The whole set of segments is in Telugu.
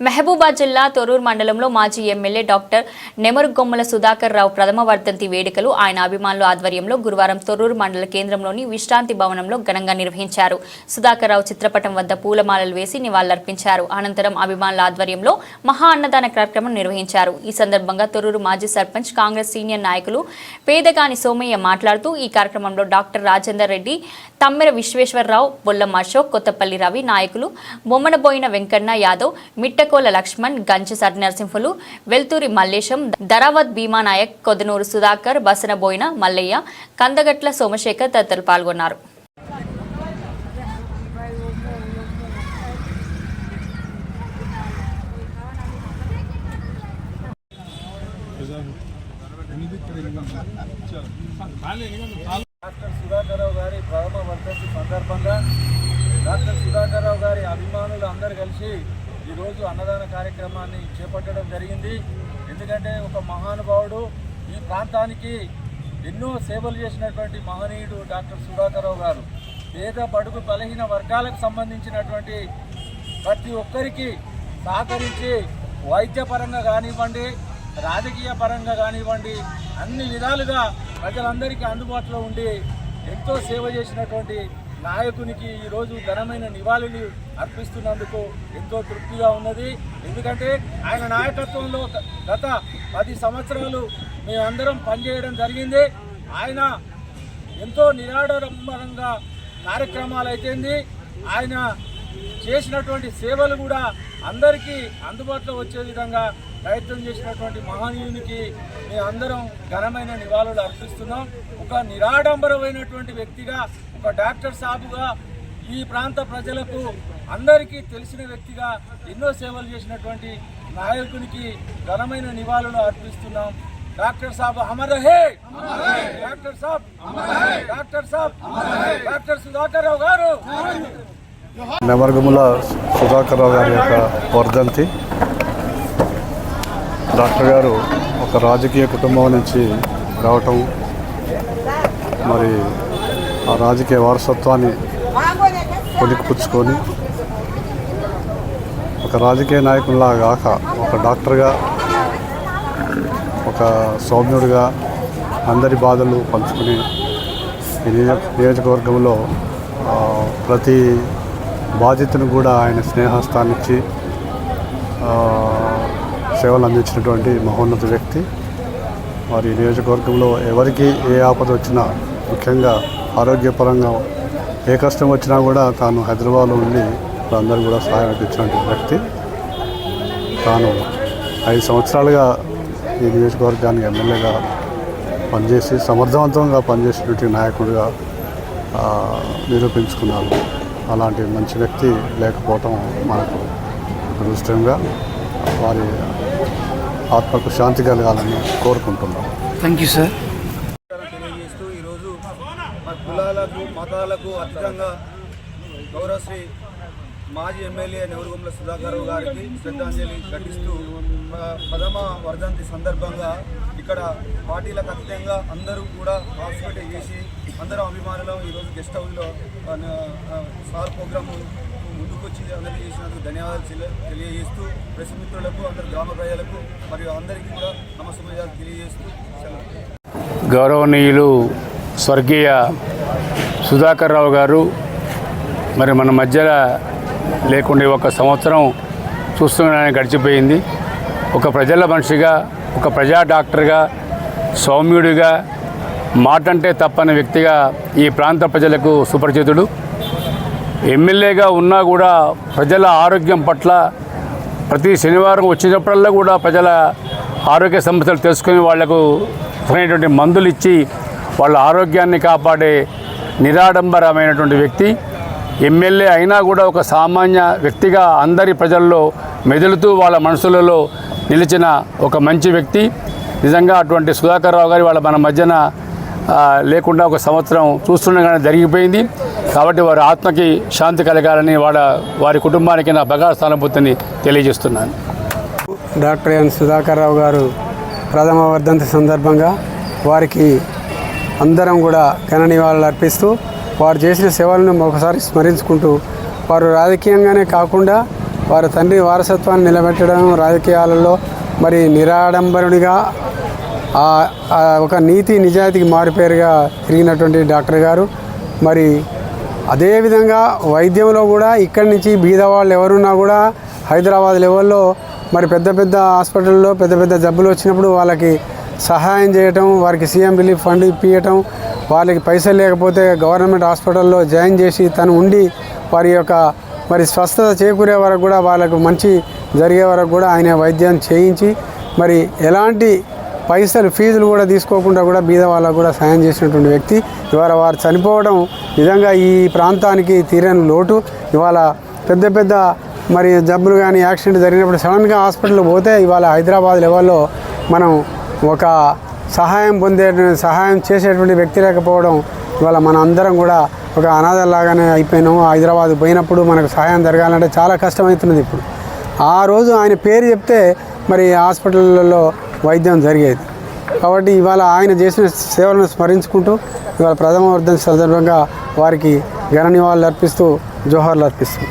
మహబూబాద్ జిల్లా తొరూరు మండలంలో మాజీ ఎమ్మెల్యే డాక్టర్ నెమరుగొమ్మల సుధాకర్ రావు ప్రథమ వర్ధంతి వేడుకలు ఆయన అభిమానుల ఆధ్వర్యంలో గురువారం తొరూరు మండల కేంద్రంలోని విశ్రాంతి భవనంలో ఘనంగా నిర్వహించారు. సుధాకర్ రావు చిత్రపటం వద్ద పూలమాలలు వేసి నివాళులర్పించారు. అనంతరం అభిమానుల ఆధ్వర్యంలో మహా అన్నదాన కార్యక్రమం నిర్వహించారు. ఈ సందర్భంగా తొర్రూరు మాజీ సర్పంచ్ కాంగ్రెస్ సీనియర్ నాయకులు పేదగాని సోమయ్య మాట్లాడుతూ ఈ కార్యక్రమంలో డాక్టర్ రాజేందర్ రెడ్డి తమ్మెర విశ్వేశ్వరరావు బొల్లం అశోక్ కొత్తపల్లి రవి నాయకులు బొమ్మనబోయిన వెంకన్న యాదవ్ మిట్టకోల లక్ష్మణ్ గంచి నరసింహులు వెల్తూరి మల్లేశం ధరావత్ భీమా నాయక్ కొదనూరు సుధాకర్ బసనబోయిన మల్లయ్య కందగట్ల సోమశేఖర్ తదితరులు పాల్గొన్నారు డాక్టర్ సుధాకర్రావు గారి ప్రథమ వర్ధంతి సందర్భంగా డాక్టర్ సుధాకర్రావు గారి అభిమానులు అందరూ కలిసి ఈరోజు అన్నదాన కార్యక్రమాన్ని చేపట్టడం జరిగింది. ఎందుకంటే ఒక మహానుభావుడు ఈ ప్రాంతానికి ఎన్నో సేవలు చేసినటువంటి మహనీయుడు డాక్టర్ సుధాకరరావు గారు. పేద బడుగు బలహీన వర్గాలకు సంబంధించినటువంటి ప్రతి ఒక్కరికి సహకరించి వైద్యపరంగా కానివ్వండి రాజకీయ పరంగా కానివ్వండి అన్ని విధాలుగా ప్రజలందరికీ అందుబాటులో ఉండి ఎంతో సేవ చేసినటువంటి నాయకునికి ఈరోజు ఘనమైన నివాళులు అర్పిస్తున్నందుకు ఎంతో తృప్తిగా ఉన్నది. ఎందుకంటే ఆయన నాయకత్వంలో గత పది సంవత్సరాలు మేమందరం పనిచేయడం జరిగింది. ఆయన ఎంతో నిరాడంబరంగా కార్యక్రమాలు అయితేంది. ఆయన చేసినటువంటి సేవలు కూడా అందరికీ అందుబాటులో వచ్చే విధంగా ప్రయత్నం చేసినటువంటి మహనీయునికి మేము అందరం ఘనమైన నివాళులు అర్పిస్తున్నాం. ఒక నిరాడంబరమైనటువంటి వ్యక్తిగా ఒక డాక్టర్ సాబుగా ఈ ప్రాంత ప్రజలకు అందరికీ తెలిసిన వ్యక్తిగా ఎన్నో సేవలు చేసినటువంటి నాయకునికి ఘనమైన నివాళులు అర్పిస్తున్నాం. డాక్టర్ సాబ్ అమర్ రహే! Doctor Saab doctor Saab doctor Sudhakar Rao garu! Nemaragomula Sudhakar Rao గారి యొక్క వర్ధంతి. డాక్టర్ గారు ఒక రాజకీయ కుటుంబం నుంచి రావటం మరి ఆ రాజకీయ వారసత్వాన్ని పుచ్చుకొని ఒక రాజకీయ నాయకుల్లా కాక ఒక డాక్టర్గా ఒక సౌమ్యుడిగా అందరి బాధలు పంచుకుని ఈ నియోజకవర్గంలో ప్రతి బాధితును కూడా ఆయన స్నేహస్థానిచ్చి సేవలు అందించినటువంటి మహోన్నత వ్యక్తి. వారి నియోజకవర్గంలో ఎవరికి ఏ ఆపద వచ్చినా ముఖ్యంగా ఆరోగ్యపరంగా ఏ కష్టం వచ్చినా కూడా తాను హైదరాబాద్లో ఉండి అందరూ కూడా సహాయం అందించినటువంటి వ్యక్తి. తాను ఐదు సంవత్సరాలుగా ఈ నియోజకవర్గానికి ఎమ్మెల్యేగా పనిచేసి సమర్థవంతంగా పనిచేసినటువంటి నాయకుడిగా నిరూపించుకున్నాను. నిరూపించుకున్నారు అలాంటి మంచి వ్యక్తి లేకపోవటం మనకు దురదృష్టంగా వారి ఆత్మకు శాంతి కలగాలని కోరుకుంటున్నాం. థ్యాంక్ యూ సార్ తెలియజేస్తూ ఈరోజు కులాలకు మతాలకు అతీతంగా గౌరవశ్రీ మాజీ ఎమ్మెల్యే నెవరుగుంల సుధాకర్ గారికి శ్రద్ధాంజలి ఘటిస్తూ ప్రథమ పదమ వర్ధంతి సందర్భంగా ఇక్కడ పార్టీలకు అతీతంగా అందరూ కూడా పార్టిసిపేట్ చేసి అందరం అభిమానులం ఈరోజు గెస్ట్ హౌస్లో సార్ ప్రోగ్రాము ముందుకొచ్చి అందరికీ చేసినందుకు ధన్యవాదాలు తెలియజేస్తూ ప్రెస్ మిత్రులకు అందరు గ్రామ ప్రజలకు మరియు అందరికీ కూడా నమస్కారాలు తెలియజేస్తూ గౌరవనీయులు స్వర్గీయ సుధాకర్ రావు గారు మరి మన మధ్యలో లేకుండా ఒక సంవత్సరం చూస్తున్నానే గడిచిపోయింది. ఒక ప్రజల మనిషిగా ఒక ప్రజా డాక్టర్గా సౌమ్యుడిగా మాటంటే తప్పని వ్యక్తిగా ఈ ప్రాంత ప్రజలకు సుపరిచితుడు. ఎమ్మెల్యేగా ఉన్నా కూడా ప్రజల ఆరోగ్యం పట్ల ప్రతి శనివారం వచ్చినప్పుడల్లా కూడా ప్రజల ఆరోగ్య సమస్యలు తెలుసుకుని వాళ్ళకు సరైనటువంటి మందులు ఇచ్చి వాళ్ళ ఆరోగ్యాన్ని కాపాడే నిరాడంబరమైనటువంటి వ్యక్తి. ఎమ్మెల్యే అయినా కూడా ఒక సామాన్య వ్యక్తిగా అందరి ప్రజల్లో మెదులుతూ వాళ్ళ మనసులలో నిలిచిన ఒక మంచి వ్యక్తి. నిజంగా అటువంటి సుధాకర్ రావు గారి వాళ్ళ మన మధ్యన లేకుండా ఒక సంవత్సరం చూస్తుండగానే జరిగిపోయింది. కాబట్టి వారి ఆత్మకి శాంతి కలగాలని వాళ్ళ వారి కుటుంబానికి నా బగా స్థానభూతిని తెలియజేస్తున్నాను. డాక్టర్ ఎన్ సుధాకర్ రావు గారు ప్రథమ వర్ధంతి సందర్భంగా వారికి అందరం కూడా ఘన నివాళులు అర్పిస్తూ వారు చేసిన సేవలను ఒకసారి స్మరించుకుంటూ వారు రాజకీయంగానే కాకుండా వారి తండ్రి వారసత్వాన్ని నిలబెట్టడం రాజకీయాలలో మరి నిరాడంబరునిగా ఆ- ఒక నీతి నిజాయితీకి మారిపేరుగా తిరిగినటువంటి డాక్టర్ గారు. మరి అదేవిధంగా వైద్యంలో కూడా ఇక్కడి నుంచి బీదవాళ్ళు ఎవరున్నా కూడా హైదరాబాద్ లెవెల్లో మరి పెద్ద పెద్ద హాస్పిటల్లో పెద్ద పెద్ద జబ్బులు వచ్చినప్పుడు వాళ్ళకి సహాయం చేయటం వారికి సీఎం రిలీఫ్ ఫండ్ ఇప్పించటం వాళ్ళకి పైసలు లేకపోతే గవర్నమెంట్ హాస్పిటల్లో జాయిన్ చేసి తను ఉండి వారి యొక్క మరి స్వస్థత చేకూరే వరకు కూడా వాళ్ళకు మంచి జరిగే వరకు కూడా ఆయన వైద్యం చేయించి మరి ఎలాంటి పైసలు ఫీజులు కూడా తీసుకోకుండా కూడా బీద వాళ్ళకు కూడా సాయం చేసినటువంటి వ్యక్తి. ఇవాళ వారు చనిపోవడం నిజంగా ఈ ప్రాంతానికి తీరని లోటు. ఇవాళ పెద్ద పెద్ద మరి జబ్బులు కానీ యాక్సిడెంట్ జరిగినప్పుడు సడన్గా హాస్పిటల్ పోతే ఇవాళ హైదరాబాద్ లెవెల్లో మనం ఒక సహాయం పొందే సహాయం చేసేటువంటి వ్యక్తి లేకపోవడం ఇవాళ మన అందరం కూడా ఒక అనాథలాగానే అయిపోయినాము. హైదరాబాద్ పోయినప్పుడు మనకు సహాయం జరగాలంటే చాలా కష్టమవుతున్నది ఇప్పుడు. ఆ రోజు ఆయన పేరు చెప్తే మరి హాస్పిటల్లో వైద్యం జరిగేది. కాబట్టి ఇవాళ ఆయన చేసిన సేవలను స్మరించుకుంటూ ఇవాళ ప్రథమ వర్ధన సందర్భంగా వారికి ఘన నివాళులు అర్పిస్తూ జోహార్లు అర్పిస్తుంది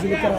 జీలకర్ర